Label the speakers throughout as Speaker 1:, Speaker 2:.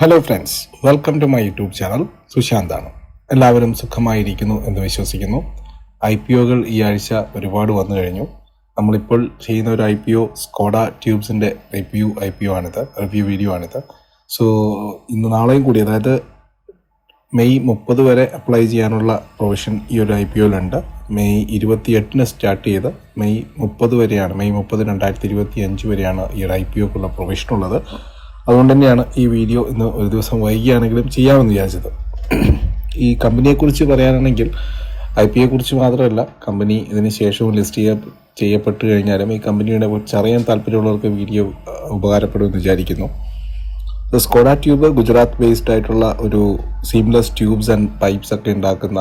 Speaker 1: Hello friends welcome to my YouTube channel സുശാന്താണ്. എല്ലാവരും സുഖമായിരിക്കുന്നു എന്ന് വിശ്വസിക്കുന്നു. ഐ പി ഒകൾ ഈ ആഴ്ച ഒരുപാട് വന്നു കഴിഞ്ഞു. നമ്മളിപ്പോൾ ചെയ്യുന്ന ഒരു ഐ പി ഒ സ്കോഡ ട്യൂബ്സിന്റെ റിവ്യൂ ഐ പി ഒ ആണിത് റിവ്യൂ വീഡിയോ ആണിത്. സോ ഇന്ന് നാളെയും കൂടി അതായത് മെയ് മുപ്പത് വരെ അപ്ലൈ ചെയ്യാനുള്ള പ്രൊവിഷൻ ഈ ഒരു ഐ പി ഒയിലുണ്ട് മെയ് ഇരുപത്തി എട്ടിന് സ്റ്റാർട്ട് ചെയ്ത് മെയ് മുപ്പത് വരെയാണ് മെയ് മുപ്പത് രണ്ടായിരത്തി ഇരുപത്തി അഞ്ച് വരെയാണ് ഈ ഒരു ഐ പി ഒക്കുള്ള പ്രൊവിഷൻ ഉള്ളത്. അതുകൊണ്ട് തന്നെയാണ് ഈ വീഡിയോ ഇന്ന് ഒരു ദിവസം വൈകിയാണെങ്കിലും ചെയ്യാമെന്ന് വിചാരിച്ചത്. ഈ കമ്പനിയെക്കുറിച്ച് പറയാനാണെങ്കിൽ ഐ പി എക്കുറിച്ച് മാത്രമല്ല കമ്പനി ഇതിന് ശേഷവും ലിസ്റ്റ് ചെയ്യ ചെയ്യപ്പെട്ട് കഴിഞ്ഞാലും ഈ കമ്പനിയുടെ കുറിച്ച് അറിയാൻ താല്പര്യമുള്ളവർക്ക് വീഡിയോ ഉപകാരപ്പെടുമെന്ന് വിചാരിക്കുന്നു. സ്കോഡ ട്യൂബ് ഗുജറാത്ത് ബേസ്ഡ് ആയിട്ടുള്ള ഒരു സീംലെസ് ട്യൂബ്സ് ആൻഡ് പൈപ്സ് ഒക്കെ ഉണ്ടാക്കുന്ന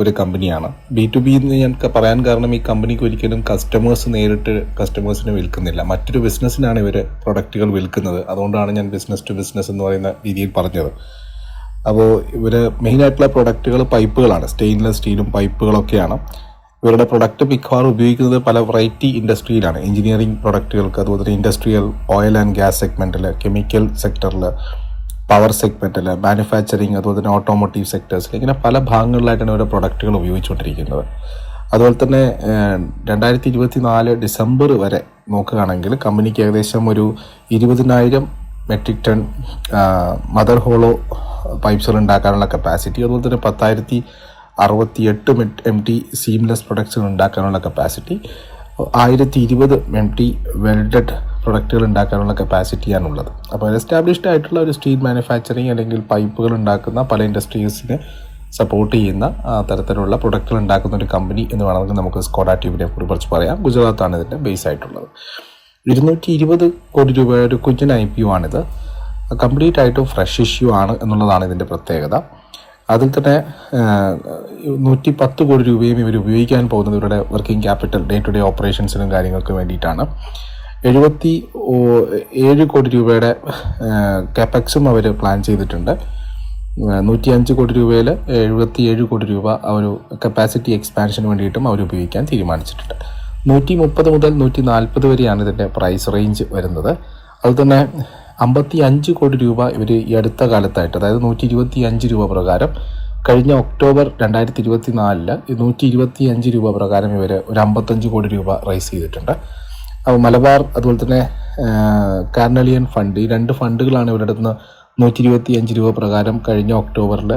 Speaker 1: ഒരു കമ്പനിയാണ്. ബി ടു ബി എന്ന് ഞാൻ പറയാൻ കാരണം ഈ കമ്പനിക്ക് ഒരിക്കലും കസ്റ്റമേഴ്സ് നേരിട്ട് കസ്റ്റമേഴ്സിനെ വിൽക്കുന്നില്ല. മറ്റൊരു ബിസിനസ്സിനാണ് ഇവർ പ്രൊഡക്റ്റുകൾ വിൽക്കുന്നത്. അതുകൊണ്ടാണ് ഞാൻ ബിസിനസ് ടു ബിസിനസ് എന്ന് പറയുന്ന രീതിയിൽ പറഞ്ഞത്. അപ്പോൾ ഇവർ മെയിനായിട്ടുള്ള പ്രൊഡക്റ്റുകൾ പൈപ്പുകളാണ് സ്റ്റെയിൻലെസ് സ്റ്റീലും പൈപ്പുകളൊക്കെയാണ് ഇവരുടെ പ്രൊഡക്റ്റ് മിക്കവാറും ഉപയോഗിക്കുന്നത് പല വെറൈറ്റി ഇൻഡസ്ട്രിയിലാണ് എഞ്ചിനീയറിംഗ് പ്രൊഡക്റ്റുകൾക്ക് അതുപോലെ തന്നെ ഇൻഡസ്ട്രിയൽ ഓയിൽ ആൻഡ് ഗ്യാസ് സെഗ്മെന്റിൽ കെമിക്കൽ സെക്ടറിൽ പവർ സെഗ്മെന്റിൽ മാനുഫാക്ചറിങ് അതുപോലെ തന്നെ ഓട്ടോമോട്ടീവ് സെക്ടേഴ്സിൽ ഇങ്ങനെ പല ഭാഗങ്ങളിലായിട്ടാണ് ഇവരുടെ പ്രൊഡക്റ്റുകൾ ഉപയോഗിച്ചുകൊണ്ടിരിക്കുന്നത്. അതുപോലെ തന്നെ രണ്ടായിരത്തി ഇരുപത്തി നാല് ഡിസംബർ വരെ നോക്കുകയാണെങ്കിൽ കമ്പനിക്ക് ഏകദേശം ഒരു ഇരുപതിനായിരം മെട്രിക് ടൺ മദർ ഹോളോ പൈപ്സുകൾ ഉണ്ടാക്കാനുള്ള കപ്പാസിറ്റി അതുപോലെ തന്നെ പത്തായിരത്തി അറുപത്തി എട്ട് എം ടി സീംലെസ് പ്രൊഡക്ട്സുകൾ ഉണ്ടാക്കാനുള്ള കപ്പാസിറ്റി ആയിരത്തി ഇരുപത് എം ടി വെൽഡഡ് പ്രൊഡക്റ്റുകൾ ഉണ്ടാക്കാനുള്ള കപ്പാസിറ്റിയാണുള്ളത് അപ്പോൾ എസ്റ്റാബ്ലിഷ്ഡ് ആയിട്ടുള്ള ഒരു സ്റ്റീൽ മാനുഫാക്ചറിങ് അല്ലെങ്കിൽ പൈപ്പുകൾ ഉണ്ടാക്കുന്ന പല ഇൻഡസ്ട്രീസിനെ സപ്പോർട്ട് ചെയ്യുന്ന തരത്തിലുള്ള പ്രൊഡക്റ്റുകൾ ഉണ്ടാക്കുന്ന ഒരു കമ്പനി എന്ന് വേണമെങ്കിൽ നമുക്ക് സ്കോഡ ട്യൂബിനെ കുറിച്ച് പറയാം. ഗുജറാത്താണ് ഇതിന്റെ ബേസ് ആയിട്ടുള്ളത്. ഇരുന്നൂറ്റി ഇരുപത് കോടി രൂപയുടെ ഒരു കുഞ്ഞൻ ഐ പി യു ആണിത്. കംപ്ലീറ്റ് ആയിട്ടും ഫ്രഷ് ഇഷ്യൂ ആണ് എന്നുള്ളതാണ് ഇതിന്റെ പ്രത്യേകത. അതിൽ തന്നെ നൂറ്റി പത്ത് കോടി രൂപയും ഇവർ ഉപയോഗിക്കാൻ പോകുന്നത് ഇവരുടെ working capital day to day ഓപ്പറേഷൻസിനും കാര്യങ്ങൾക്കും വേണ്ടിയിട്ടാണ്. എഴുപത്തി ഏഴ് കോടി രൂപയുടെ കാപ്പക്സും അവർ പ്ലാൻ ചെയ്തിട്ടുണ്ട്. നൂറ്റി അഞ്ച് കോടി രൂപയിൽ എഴുപത്തി ഏഴ് കോടി രൂപ ആ ഒരു കപ്പാസിറ്റി എക്സ്പാൻഷന് വേണ്ടിയിട്ടും അവർ ഉപയോഗിക്കാൻ തീരുമാനിച്ചിട്ടുണ്ട്. നൂറ്റി മുപ്പത് മുതൽ നൂറ്റി നാൽപ്പത് വരെയാണ് ഇതിന്റെ പ്രൈസ് റേഞ്ച് വരുന്നത്. അതുതന്നെ അമ്പത്തി അഞ്ച് കോടി രൂപ ഇവർ ഈ അടുത്ത കാലത്തായിട്ട് അതായത് നൂറ്റി ഇരുപത്തി അഞ്ച് രൂപ പ്രകാരം കഴിഞ്ഞ ഒക്ടോബർ രണ്ടായിരത്തി ഇരുപത്തി നാലിൽ നൂറ്റി ഇരുപത്തി അഞ്ച് രൂപ പ്രകാരം ഇവർ ഒരു അമ്പത്തഞ്ച് കോടി രൂപ റൈസ് ചെയ്തിട്ടുണ്ട്. മലബാർ അതുപോലെ തന്നെ കാർണലിയൻ ഫണ്ട് ഈ രണ്ട് ഫണ്ടുകളാണ് ഇവരുടെ അടുത്ത് നൂറ്റി ഇരുപത്തി അഞ്ച് രൂപ പ്രകാരം കഴിഞ്ഞ ഒക്ടോബറിൽ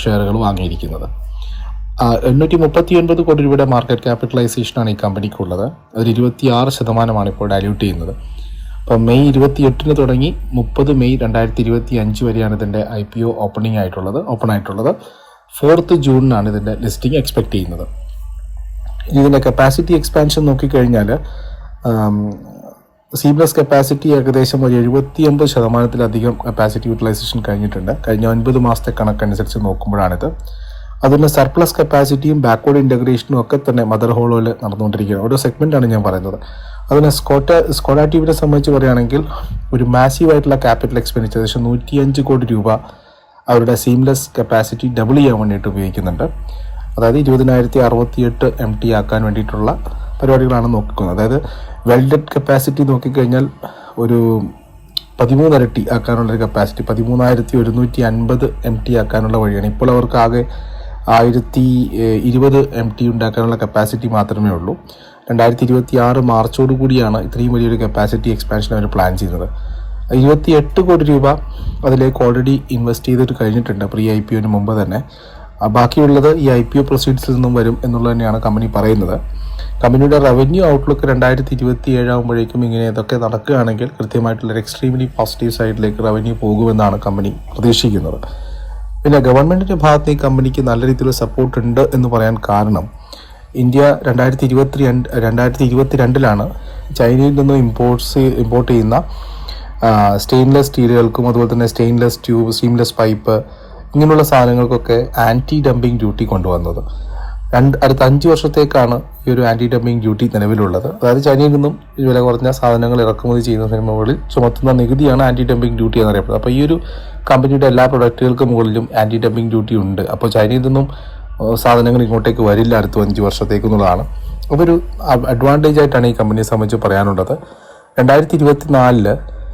Speaker 1: ഷെയറുകൾ വാങ്ങിയിരിക്കുന്നത്. എണ്ണൂറ്റി മുപ്പത്തി ഒൻപത് കോടി രൂപയുടെ മാർക്കറ്റ് ക്യാപിറ്റലൈസേഷനാണ് ഈ കമ്പനിക്കുള്ളത്. അതിൽ ഇരുപത്തി ആറ് ശതമാനമാണ് ഇപ്പോൾ ഡയല്യൂട്ട് ചെയ്യുന്നത്. അപ്പോൾ മെയ് ഇരുപത്തി എട്ടിന് തുടങ്ങി മുപ്പത് മെയ് രണ്ടായിരത്തി ഇരുപത്തി അഞ്ച് വരെയാണ് ഇതിന്റെ ഐ പി ഒ ഓപ്പണിംഗ് ആയിട്ടുള്ളത് ഓപ്പൺ ആയിട്ടുള്ളത് ഫോർത്ത് ജൂണിനാണ് ഇതിന്റെ ലിസ്റ്റിംഗ് എക്സ്പെക്ട് ചെയ്യുന്നത്. ഇതിന്റെ കപ്പാസിറ്റി എക്സ്പാൻഷൻ നോക്കിക്കഴിഞ്ഞാൽ സീംലെസ് കപ്പാസിറ്റി ഏകദേശം ഒരു എഴുപത്തി ഒമ്പത് ശതമാനത്തിലധികം കപ്പാസിറ്റി യൂട്ടിലൈസേഷൻ കഴിഞ്ഞിട്ടുണ്ട്. കഴിഞ്ഞ ഒൻപത് മാസത്തെ കണക്കനുസരിച്ച് നോക്കുമ്പോഴാണിത്. അതിന് സർപ്ലസ് കപ്പാസിറ്റിയും ബാക്ക്വേർഡ് ഇന്റഗ്രേഷനും ഒക്കെ തന്നെ മദർ ഹോളോയിൽ നടന്നുകൊണ്ടിരിക്കുകയാണ്. ഓരോ സെഗ്മെന്റാണ് ഞാൻ പറയുന്നത്. അതിന് സ്കോട്ട സ്കോഡ വിനെ സംബന്ധിച്ച് പറയുകയാണെങ്കിൽ ഒരു മാസീവ് ആയിട്ടുള്ള ക്യാപിറ്റൽ എക്സ്പെൻഡിച്ചർ ഏകദേശം നൂറ്റിയഞ്ച് കോടി രൂപ അവരുടെ സീംലെസ് കപ്പാസിറ്റി ഡബിൾ ചെയ്യാൻ വേണ്ടിയിട്ട് ഉപയോഗിക്കുന്നുണ്ട്. അതായത് ഇരുപതിനായിരത്തി അറുപത്തിയെട്ട് എം ടി ആക്കാൻ വേണ്ടിയിട്ടുള്ള പരിപാടികളാണ് നോക്കുന്നത് അതായത് വെൽഡഡ് കപ്പാസിറ്റി നോക്കിക്കഴിഞ്ഞാൽ ഒരു പതിമൂന്നരട്ടി ആക്കാനുള്ള ഒരു കപ്പാസിറ്റി പതിമൂന്നായിരത്തി ഒരുന്നൂറ്റി അൻപത് എം ടി ആക്കാനുള്ള വഴിയാണ്. ഇപ്പോൾ അവർക്ക് ആകെ ആയിരത്തി ഇരുപത് എം ടി ഉണ്ടാക്കാനുള്ള കപ്പാസിറ്റി മാത്രമേ ഉള്ളൂ. രണ്ടായിരത്തി ഇരുപത്തി ആറ് മാർച്ചോട് കൂടിയാണ് ഇത്രയും വലിയൊരു കപ്പാസിറ്റി എക്സ്പാൻഷൻ അവർ പ്ലാൻ ചെയ്യുന്നത് ഇരുപത്തി എട്ട് കോടി രൂപ അതിലേക്ക് ഓൾറെഡി ഇൻവെസ്റ്റ് ചെയ്തിട്ട് കഴിഞ്ഞിട്ടുണ്ട് പ്രീ ഐ പി ഒന് മുമ്പ് തന്നെ. ബാക്കിയുള്ളത് ഈ ഐ പി ഒ പ്രൊസീഡ്സിൽ നിന്നും വരും എന്നുള്ളത് തന്നെയാണ് കമ്പനി പറയുന്നത്. കമ്പനിയുടെ റവന്യൂ ഔട്ട്ലുക്ക് രണ്ടായിരത്തി ഇരുപത്തി ഏഴാകുമ്പോഴേക്കും ഇങ്ങനെ ഇതൊക്കെ നടക്കുകയാണെങ്കിൽ കൃത്യമായിട്ടുള്ള ഒരു എക്സ്ട്രീംലി പോസിറ്റീവ് സൈഡിലേക്ക് റവന്യൂ പോകുമെന്നാണ് കമ്പനി പ്രതീക്ഷിക്കുന്നത്. പിന്നെ ഗവൺമെന്റിന്റെ ഭാഗത്ത് ഈ കമ്പനിക്ക് നല്ല രീതിയിലുള്ള സപ്പോർട്ട് ഉണ്ട് എന്ന് പറയാൻ കാരണം ഇന്ത്യ രണ്ടായിരത്തി ഇരുപത്തി രണ്ട് രണ്ടായിരത്തി ഇരുപത്തി രണ്ടിലാണ് ചൈനയിൽ നിന്ന് ഇമ്പോർട്ട്സ് ഇമ്പോർട്ട് ചെയ്യുന്ന സ്റ്റെയിൻലെസ് സ്റ്റീലുകൾക്കും അതുപോലെ തന്നെ സ്റ്റെയിൻലെസ് ട്യൂബ് സ്റ്റീംലെസ് പൈപ്പ് ഇങ്ങനെയുള്ള സാധനങ്ങൾക്കൊക്കെ ആന്റി ഡംപിങ് ഡ്യൂട്ടി കൊണ്ടുവന്നത്. രണ്ട് അടുത്ത അഞ്ച് വർഷത്തേക്കാണ് ഈ ഒരു ആന്റി ഡംപിങ് ഡ്യൂട്ടി നിലവിലുള്ളത്. അതായത് ചൈനയിൽ നിന്നും വില കുറഞ്ഞ സാധനങ്ങൾ ഇറക്കുമതി ചെയ്യുന്ന സിനിമകളിൽ ചുമത്തുന്ന നികുതിയാണ് ആന്റി ഡംപിങ് ഡ്യൂട്ടി എന്നറിയപ്പെടുന്നത് അപ്പോൾ ഈ ഒരു കമ്പനിയുടെ എല്ലാ പ്രൊഡക്റ്റുകൾക്ക് മുകളിലും ആന്റി ഡംപിങ് ഡ്യൂട്ടി ഉണ്ട്. അപ്പോൾ ചൈനയിൽ നിന്നും സാധനങ്ങൾ ഇങ്ങോട്ടേക്ക് വരില്ല അടുത്ത അഞ്ച് വർഷത്തേക്ക് എന്നുള്ളതാണ്. ഒരു അഡ്വാന്റേജ് ആയിട്ടാണ് ഈ കമ്പനിയെ സംബന്ധിച്ച് പറയാനുള്ളത്. രണ്ടായിരത്തി ഇരുപത്തി നാലിൽ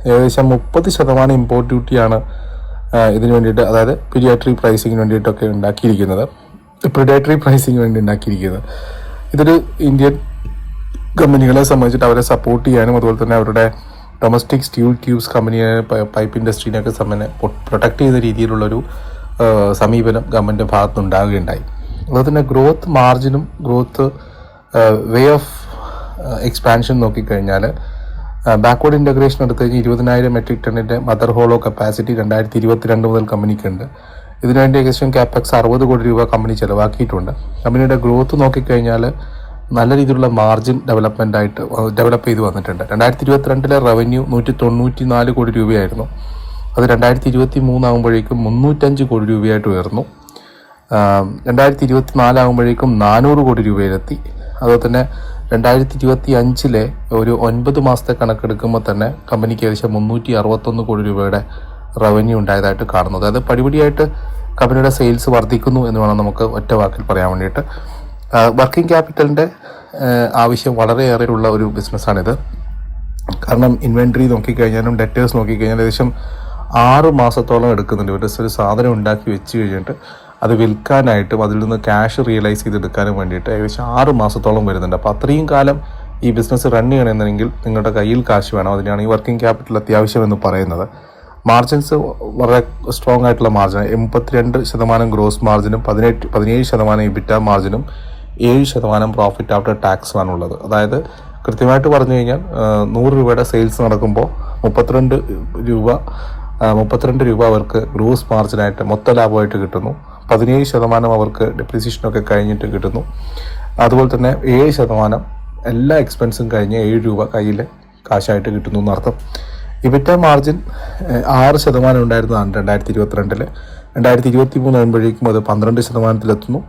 Speaker 1: ഏകദേശം മുപ്പത് ശതമാനം ഇമ്പോർട്ട് ഡ്യൂട്ടിയാണ് ഇതിന് വേണ്ടിയിട്ട് അതായത് പീഡിയാട്രി പ്രൈസിങ്ങിന് വേണ്ടിയിട്ടൊക്കെ ഉണ്ടാക്കിയിരിക്കുന്നത്. പ്രിഡേറ്ററി പ്രൈസിങ് വേണ്ടി ഉണ്ടാക്കിയിരിക്കുന്നത്. ഇതൊരു ഇന്ത്യൻ കമ്പനികളെ സംബന്ധിച്ചിട്ട് അവരെ സപ്പോർട്ട് ചെയ്യാനും അതുപോലെ തന്നെ അവരുടെ ഡൊമസ്റ്റിക് സ്റ്റീൽ ട്യൂബ്സ് കമ്പനിയെ പൈപ്പ് ഇൻഡസ്ട്രീനെയൊക്കെ സംബന്ധം പ്രൊട്ടക്ട് ചെയ്ത രീതിയിലുള്ളൊരു സമീപനം ഗവൺമെന്റ് ഭാഗത്ത് ഉണ്ടാകുകയുണ്ടായി. അതുപോലെ തന്നെ ഗ്രോത്ത് മാർജിനും ഗ്രോത്ത് വേ ഓഫ് എക്സ്പാൻഷൻ നോക്കിക്കഴിഞ്ഞാൽ ബാക്ക്വേർഡ് ഇന്റഗ്രേഷൻ എടുത്തു കഴിഞ്ഞാൽ ഇരുപതിനായിരം മെട്രിക് ടണ്ണിന്റെ മദർ ഹോളോ കപ്പാസിറ്റി രണ്ടായിരത്തി ഇരുപത്തിരണ്ട് മുതൽ കമ്പനിക്കുണ്ട് ഇതിനുവേണ്ടി ഏകദേശം ക്യാപെക്സ് അറുപത് കോടി രൂപ കമ്പനി ചിലവാക്കിയിട്ടുണ്ട്. കമ്പനിയുടെ ഗ്രോത്ത് നോക്കിക്കഴിഞ്ഞാൽ നല്ല രീതിയിലുള്ള മാർജിൻ ഡെവലപ്മെന്റ് ആയിട്ട് ഡെവലപ്പ് ചെയ്ത് വന്നിട്ടുണ്ട്. രണ്ടായിരത്തി ഇരുപത്തിരണ്ടിലെ റവന്യൂ നൂറ്റി തൊണ്ണൂറ്റി നാല് കോടി രൂപയായിരുന്നു. അത് രണ്ടായിരത്തി ഇരുപത്തി മൂന്നാകുമ്പോഴേക്കും മുന്നൂറ്റഞ്ച് കോടി രൂപയായിട്ട് ഉയർന്നു. രണ്ടായിരത്തി ഇരുപത്തി നാലാകുമ്പോഴേക്കും നാനൂറ് കോടി രൂപയിലെത്തി. അതുപോലെ തന്നെ രണ്ടായിരത്തി ഇരുപത്തി അഞ്ചിലെ ഒരു ഒൻപത് മാസത്തെ കണക്കെടുക്കുമ്പോൾ തന്നെ കമ്പനിക്ക് ഏകദേശം മുന്നൂറ്റി അറുപത്തൊന്ന് കോടി രൂപയുടെ റവന്യൂ ഉണ്ടായതായിട്ട് കാണുന്നത്. അതായത് പടിപടിയായിട്ട് കമ്പനിയുടെ സെയിൽസ് വർദ്ധിക്കുന്നു എന്ന് വേണം നമുക്ക് ഒറ്റ വാക്കിൽ പറയാൻ വേണ്ടിയിട്ട്. വർക്കിംഗ് ക്യാപിറ്റലിന്റെ ആവശ്യം വളരെയേറെ ഉള്ള ഒരു ബിസിനസ്സാണിത് കാരണം ഇൻവെൻട്രി നോക്കിക്കഴിഞ്ഞാലും ഡെറ്റേഴ്സ് നോക്കിക്കഴിഞ്ഞാൽ ഏകദേശം ആറ് മാസത്തോളം എടുക്കുന്നുണ്ട്. ഇവരുടെ ഒരു സാധനം ഉണ്ടാക്കി വെച്ച് കഴിഞ്ഞിട്ട് അത് വിൽക്കാനായിട്ടും അതിൽ നിന്ന് ക്യാഷ് റിയലൈസ് ചെയ്തെടുക്കാനും വേണ്ടിയിട്ട് ഏകദേശം ആറ് മാസത്തോളം വരുന്നുണ്ട്. അപ്പോൾ അത്രയും കാലം ഈ ബിസിനസ് റൺ ചെയ്യണമെന്നുണ്ടെങ്കിൽ നിങ്ങളുടെ കയ്യിൽ കാശ് വേണം. അതിനാണ് ഈ വർക്കിംഗ് ക്യാപിറ്റൽ അത്യാവശ്യം എന്ന് പറയുന്നത്. മാർജിൻസ് വളരെ സ്ട്രോങ് ആയിട്ടുള്ള മാർജിൻ എൺപത്തിരണ്ട് ശതമാനം ഗ്രോസ് മാർജിനും പതിനെട്ട് പതിനേഴ് ശതമാനം ഇബിറ്റ മാർജിനും ഏഴ് ശതമാനം പ്രോഫിറ്റ് ആഫ്റ്റർ ടാക്സുമാണ് ഉള്ളത് അതായത് കൃത്യമായിട്ട് പറഞ്ഞു കഴിഞ്ഞാൽ നൂറ് രൂപയുടെ സെയിൽസ് നടക്കുമ്പോൾ മുപ്പത്തിരണ്ട് രൂപ മുപ്പത്തിരണ്ട് രൂപ അവർക്ക് ഗ്രോസ് മാർജിനായിട്ട് മൊത്ത ലാഭമായിട്ട് കിട്ടുന്നു. പതിനേഴ് ശതമാനം അവർക്ക് ഡെപ്രിസിയേഷനൊക്കെ കഴിഞ്ഞിട്ട് കിട്ടുന്നു. അതുപോലെ തന്നെ ഏഴ് ശതമാനം എല്ലാ എക്സ്പെൻസും കഴിഞ്ഞ് ഏഴ് രൂപ കയ്യിൽ കാശായിട്ട് കിട്ടുന്നു എന്നർത്ഥം. ഇബിറ്റ മാർജിൻ ആറ് ശതമാനം ഉണ്ടായിരുന്നതാണ് രണ്ടായിരത്തി ഇരുപത്തിരണ്ടിൽ രണ്ടായിരത്തി ഇരുപത്തി മൂന്ന് ആകുമ്പോഴേക്കും അത് പന്ത്രണ്ട് ശതമാനത്തിലെത്തുന്നു.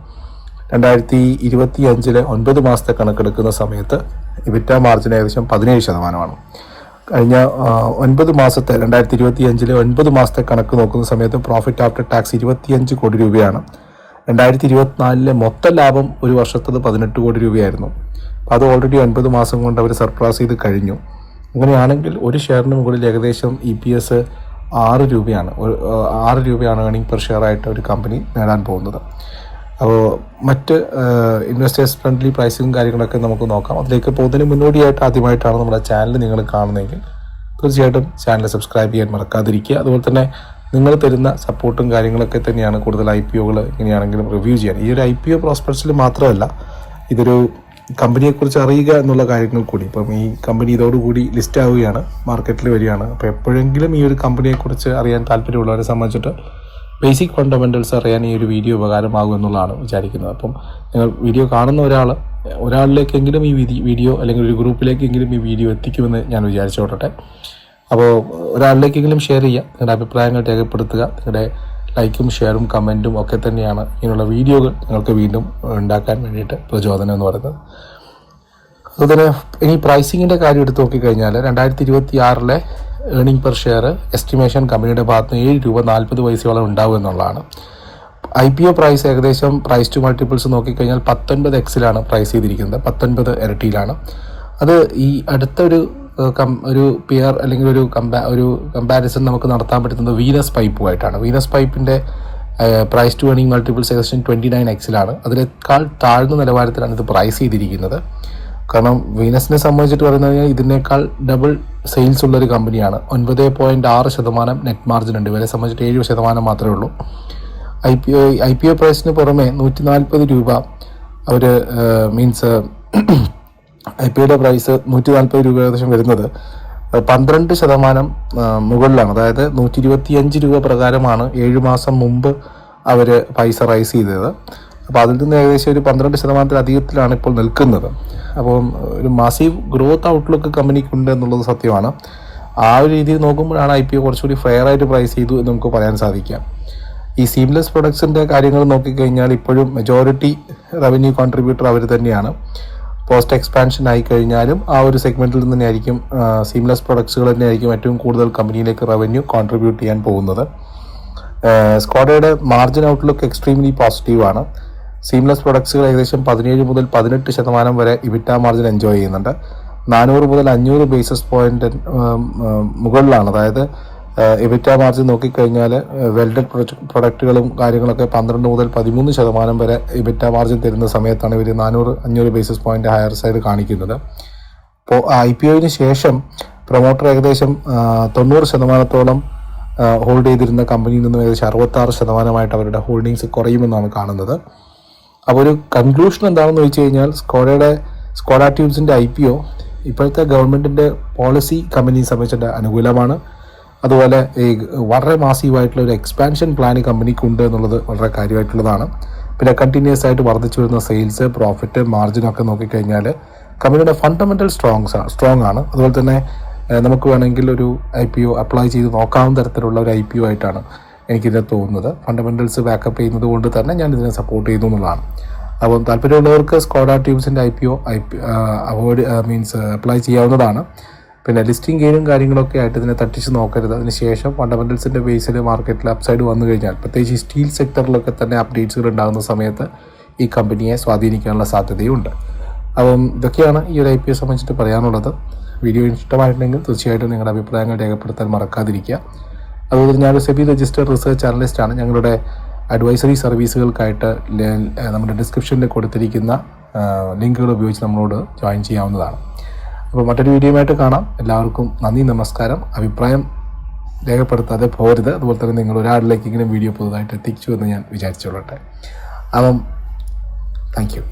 Speaker 1: രണ്ടായിരത്തി ഇരുപത്തി അഞ്ചിലെ ഒൻപത് മാസത്തെ കണക്കെടുക്കുന്ന സമയത്ത് ഇബിറ്റ മാർജിൻ ഏകദേശം പതിനേഴ് ശതമാനമാണ്. കഴിഞ്ഞ ഒൻപത് മാസത്തെ രണ്ടായിരത്തി ഇരുപത്തി അഞ്ചിലെ ഒൻപത് മാസത്തെ കണക്ക് നോക്കുന്ന സമയത്ത് പ്രോഫിറ്റ് ആഫ്റ്റർ ടാക്സ് ഇരുപത്തിയഞ്ച് കോടി രൂപയാണ്. രണ്ടായിരത്തി ഇരുപത്തിനാലിലെ മൊത്തം ലാഭം ഒരു വർഷത്തത് പതിനെട്ട് കോടി രൂപയായിരുന്നു. അപ്പോൾ അത് ഓൾറെഡി ഒൻപത് മാസം കൊണ്ട് അവർ സർപ്രാസ് ചെയ്ത് കഴിഞ്ഞു. അങ്ങനെയാണെങ്കിൽ ഒരു ഷെയറിന് മുകളിൽ ഏകദേശം ഇ പി എസ് ആറ് രൂപയാണ്. ആറ് രൂപയാണ് ഏണിംഗ് പെർ ഷെയർ ആയിട്ട് ഒരു കമ്പനി നേടാൻ പോകുന്നത്. അപ്പോൾ മറ്റ് ഇൻവെസ്റ്റേഴ്സ് ഫ്രണ്ട്ലി പ്രൈസിങ്ങും കാര്യങ്ങളൊക്കെ നമുക്ക് നോക്കാം. അതിലേക്ക് പോകുന്നതിന് മുന്നോടിയായിട്ട് ആദ്യമായിട്ടാണ് നമ്മുടെ ചാനൽ നിങ്ങൾ കാണുന്നതെങ്കിൽ തീർച്ചയായിട്ടും ചാനൽ സബ്സ്ക്രൈബ് ചെയ്യാൻ മറക്കാതിരിക്കുക. അതുപോലെ തന്നെ നിങ്ങൾ തരുന്ന സപ്പോർട്ടും കാര്യങ്ങളൊക്കെ തന്നെയാണ് കൂടുതൽ ഐ പി ഒകൾ ഇങ്ങനെയാണെങ്കിലും റിവ്യൂ ചെയ്യാൻ. ഈ ഒരു ഐ പി ഒ പ്രോസ്പെക്ട്സിൽ മാത്രമല്ല ഇതൊരു കമ്പനിയെക്കുറിച്ച് അറിയുക എന്നുള്ള കാര്യങ്ങൾ കൂടി. ഇപ്പം ഈ കമ്പനി ഇതോടുകൂടി ലിസ്റ്റ് ആവുകയാണ് മാർക്കറ്റിൽ വരികയാണ്. അപ്പോൾ എപ്പോഴെങ്കിലും ഈ ഒരു കമ്പനിയെക്കുറിച്ച് അറിയാൻ താല്പര്യമുള്ളവരെ സംബന്ധിച്ചിട്ട് ബേസിക് ഫണ്ടമെന്റൽസ് അറിയാൻ ഈ ഒരു വീഡിയോ ഉപകാരമാകും എന്നുള്ളതാണ് വിചാരിക്കുന്നത്. അപ്പം നിങ്ങൾ വീഡിയോ കാണുന്ന ഒരാൾ ഒരാളിലേക്കെങ്കിലും ഈ വീഡിയോ അല്ലെങ്കിൽ ഒരു ഗ്രൂപ്പിലേക്കെങ്കിലും ഈ വീഡിയോ എത്തിക്കുമെന്ന് ഞാൻ വിചാരിച്ചോട്ടെ അപ്പോൾ ഒരാളിലേക്കെങ്കിലും ഷെയർ ചെയ്യുക നിങ്ങളുടെ അഭിപ്രായങ്ങൾ രേഖപ്പെടുത്തുക നിങ്ങളുടെ ലൈക്കും ഷെയറും കമന്റും ഒക്കെ തന്നെയാണ് ഇങ്ങനെയുള്ള വീഡിയോകൾ നിങ്ങൾക്ക് വീണ്ടും ഉണ്ടാക്കാൻ വേണ്ടിയിട്ട് പ്രചോദനം എന്ന് പറയുന്നത്. അതുപോലെ ഇനി പ്രൈസിങ്ങിന്റെ കാര്യം എടുത്ത് നോക്കിക്കഴിഞ്ഞാൽ രണ്ടായിരത്തി ഇരുപത്തി ആറിലെ ഏണിംഗ് പെർ ഷെയർ എസ്റ്റിമേഷൻ കമ്പനിയുടെ ഭാഗത്ത് നിന്ന് ഏഴ് രൂപ നാൽപ്പത് പൈസയോളം ഉണ്ടാവും എന്നുള്ളതാണ്. ഐ പി ഒ പ്രൈസ് ഏകദേശം പ്രൈസ് ടു മൾട്ടിപ്പിൾസ് നോക്കിക്കഴിഞ്ഞാൽ പത്തൊൻപത് എക്സിലാണ് പ്രൈസ് ചെയ്തിരിക്കുന്നത്. പത്തൊൻപത് ഇരട്ടിയിലാണ്. അത് ഈ അടുത്ത ഒരു പിയർ അല്ലെങ്കിൽ ഒരു കമ്പാ ഒരു കമ്പാരിസൺ നമുക്ക് നടത്താൻ പറ്റുന്നത് വീനസ് പൈപ്പുമായിട്ടാണ്. വീനസ് പൈപ്പിന്റെ price to earning multiple section twenty nine എക്സിലാണ് അതിനേക്കാൾ താഴ്ന്ന നിലവാരത്തിലാണ് ഇത് പ്രൈസ് ചെയ്തിരിക്കുന്നത്. കാരണം വീനസിനെ സംബന്ധിച്ചിട്ട് പറയുന്നത് ഇതിനേക്കാൾ ഡബിൾ സെയിൽസ് ഉള്ളൊരു കമ്പനിയാണ്. ഒൻപത് പോയിന്റ് ആറ് ശതമാനം നെറ്റ് മാർജിൻ ഉണ്ട്. ഇവരെ സംബന്ധിച്ചിട്ട് ഏഴ് ശതമാനം മാത്രമേ ഉള്ളൂ. I P I P O പ്രൈസിന് പുറമെ നൂറ്റി നാൽപ്പത് രൂപ അവർ മീൻസ് ഒയുടെ പ്രൈസ് നൂറ്റി നാൽപ്പത് രൂപ ഏകദേശം വരുന്നത്. പന്ത്രണ്ട് ശതമാനം മുകളിലാണ്. അതായത് നൂറ്റി ഇരുപത്തി അഞ്ച് രൂപ പ്രകാരമാണ് ഏഴ് മാസം മുമ്പ് അവർ പൈസ റൈസ് ചെയ്തത്. അപ്പോൾ അതിൽ നിന്ന് ഏകദേശം ഒരു പന്ത്രണ്ട് ശതമാനത്തിലധികത്തിലാണ് ഇപ്പോൾ നിൽക്കുന്നത്. അപ്പോൾ ഒരു മാസീവ് ഗ്രോത്ത് ഔട്ട്ലുക്ക് കമ്പനിക്കുണ്ട് എന്നുള്ളത് സത്യമാണ്. ആ ഒരു രീതിയിൽ നോക്കുമ്പോഴാണ് ഐ പി ഒ കുറച്ചുകൂടി ഫെയർ ആയിട്ട് പ്രൈസ് ചെയ്തു എന്ന് നമുക്ക് പറയാൻ സാധിക്കാം. ഈ സീംലെസ് പ്രൊഡക്ട്സിന്റെ കാര്യങ്ങൾ നോക്കിക്കഴിഞ്ഞാൽ ഇപ്പോഴും മെജോറിറ്റി റവന്യൂ കോൺട്രിബ്യൂട്ടർ അവർ തന്നെയാണ്. പോസ്റ്റ് എക്സ്പാൻഷൻ ആയി കഴിഞ്ഞാലും ആ ഒരു സെഗ്മെന്റിൽ നിന്ന് തന്നെയായിരിക്കും സീംലെസ് പ്രൊഡക്ട്സുകൾ തന്നെയായിരിക്കും ഏറ്റവും കൂടുതൽ കമ്പനിയിലേക്ക് റവന്യൂ കോൺട്രിബ്യൂട്ട് ചെയ്യാൻ പോകുന്നത്. സ്കോഡയുടെ മാർജിൻ ഔട്ട്ലുക്ക് എക്സ്ട്രീംലി പോസിറ്റീവ് ആണ്. സീംലെസ് പ്രൊഡക്ട്സുകൾ ഏകദേശം പതിനേഴ് മുതൽ പതിനെട്ട് ശതമാനം വരെ ഇബിറ്റ മാർജിൻ എൻജോയ് ചെയ്യുന്നുണ്ട്. നാനൂറ് മുതൽ അഞ്ഞൂറ് ബേസിസ് പോയിന്റ് മുകളിലാണ്. അതായത് എബിറ്റ മാർജിൻ നോക്കിക്കഴിഞ്ഞാൽ വെൽഡഡ് പ്രൊഡക്റ്റുകളും കാര്യങ്ങളൊക്കെ പന്ത്രണ്ട് മുതൽ പതിമൂന്ന് ശതമാനം വരെ എബിറ്റ മാർജിൻ തരുന്ന സമയത്താണ് ഇവർ നാനൂറ് അഞ്ഞൂറ് ബേസിസ് പോയിന്റ് ഹയർ സൈഡ് കാണിക്കുന്നത്. അപ്പോൾ ഐ പി ഒയിന് ശേഷം പ്രൊമോട്ടർ ഏകദേശം തൊണ്ണൂറ് ശതമാനത്തോളം ഹോൾഡ് ചെയ്തിരുന്ന കമ്പനിയിൽ നിന്നും ഏകദേശം അറുപത്താറ് ശതമാനമായിട്ട് അവരുടെ ഹോൾഡിങ്സ് കുറയുമെന്നാണ് കാണുന്നത്. അപ്പോൾ ഒരു കൺക്ലൂഷൻ എന്താണെന്ന് വെച്ച് കഴിഞ്ഞാൽ സ്കോഡയുടെ സ്കോഡ ട്യൂബ്സിന്റെ ഐ പി ഒ ഇപ്പോഴത്തെ ഗവൺമെന്റിന്റെ പോളിസി കമ്പനിയെ സംബന്ധിച്ചിട്ട് അനുകൂലമാണ്. അതുപോലെ ഈ വളരെ മാസീവായിട്ടുള്ള ഒരു എക്സ്പാൻഷൻ പ്ലാൻ കമ്പനിക്ക് കമ്പനിക്കുണ്ട് എന്നുള്ളത് വളരെ കാര്യമായിട്ടുള്ളതാണ്. പിന്നെ കണ്ടിന്യൂസ് ആയിട്ട് വർദ്ധിച്ചു വരുന്ന സെയിൽസ് പ്രോഫിറ്റ് മാർജിനൊക്കെ നോക്കിക്കഴിഞ്ഞാൽ കമ്പനിയുടെ ഫണ്ടമെന്റൽ സ്ട്രോങ്സ് സ്ട്രോങ് ആണ്. അതുപോലെ തന്നെ നമുക്ക് വേണമെങ്കിൽ ഒരു ഐ പി ഒ അപ്ലൈ ചെയ്ത് നോക്കാവുന്ന തരത്തിലുള്ള ഒരു ഐ പി ഒ ആയിട്ടാണ് എനിക്കിതിനെ തോന്നുന്നത്. ഫണ്ടമെന്റൽസ് ബാക്കപ്പ് ചെയ്യുന്നത് കൊണ്ട് തന്നെ ഞാൻ ഇതിനെ സപ്പോർട്ട് ചെയ്യുന്നു എന്നുള്ളതാണ്. അപ്പോൾ താല്പര്യമുള്ളവർക്ക് Skoda ട്യൂബ്സിന്റെ I P O I P avoid means apply ചെയ്യാവുന്നതാണ്. പിന്നെ ലിസ്റ്റിംഗ് ഗെയിനും കാര്യങ്ങളൊക്കെ ആയിട്ട് ഇതിനെ തട്ടിച്ച് നോക്കരുത്. അതിനുശേഷം ഫണ്ടമെന്റൽസിന്റെ ബേസിൽ മാർക്കറ്റിൽ അപ്സൈഡ് വന്നു കഴിഞ്ഞാൽ പ്രത്യേകിച്ച് സ്റ്റീൽ സെക്ടറിലൊക്കെ തന്നെ അപ്ഡേറ്റ്സുകൾ ഉണ്ടാകുന്ന സമയത്ത് ഈ കമ്പനിയെ സ്വാധീനിക്കാനുള്ള സാധ്യതയുണ്ട്. അപ്പം ഇതൊക്കെയാണ് ഈ ഒരു ഐ പി എ സംബന്ധിച്ചിട്ട് പറയാനുള്ളത്. വീഡിയോ ഇഷ്ടമായിട്ടുണ്ടെങ്കിൽ തീർച്ചയായിട്ടും നിങ്ങളുടെ അഭിപ്രായങ്ങൾ രേഖപ്പെടുത്താൻ മറക്കാതിരിക്കുക. അതുപോലെ ഞാൻ സെബി രജിസ്റ്റേഡ് റിസർച്ച് അനലിസ്റ്റാണ് ഞങ്ങളുടെ അഡ്വൈസറി സർവീസുകൾക്കായിട്ട് നമ്മുടെ ഡിസ്ക്രിപ്ഷനിൽ കൊടുത്തിരിക്കുന്ന ലിങ്കുകൾ ഉപയോഗിച്ച് നമ്മളോട് ജോയിൻ ചെയ്യാവുന്നതാണ്. അപ്പോൾ മറ്റൊരു വീഡിയോയുമായിട്ട് കാണാം. എല്ലാവർക്കും നന്ദി നമസ്കാരം. അഭിപ്രായം രേഖപ്പെടുത്താതെ പോരുത് അതുപോലെ തന്നെ നിങ്ങൾ ഒരാളിലേക്കെങ്കിലും വീഡിയോ പുതുതായിട്ട് എത്തിച്ചു എന്ന് ഞാൻ വിചാരിച്ചോളട്ടെ അപ്പം താങ്ക് യു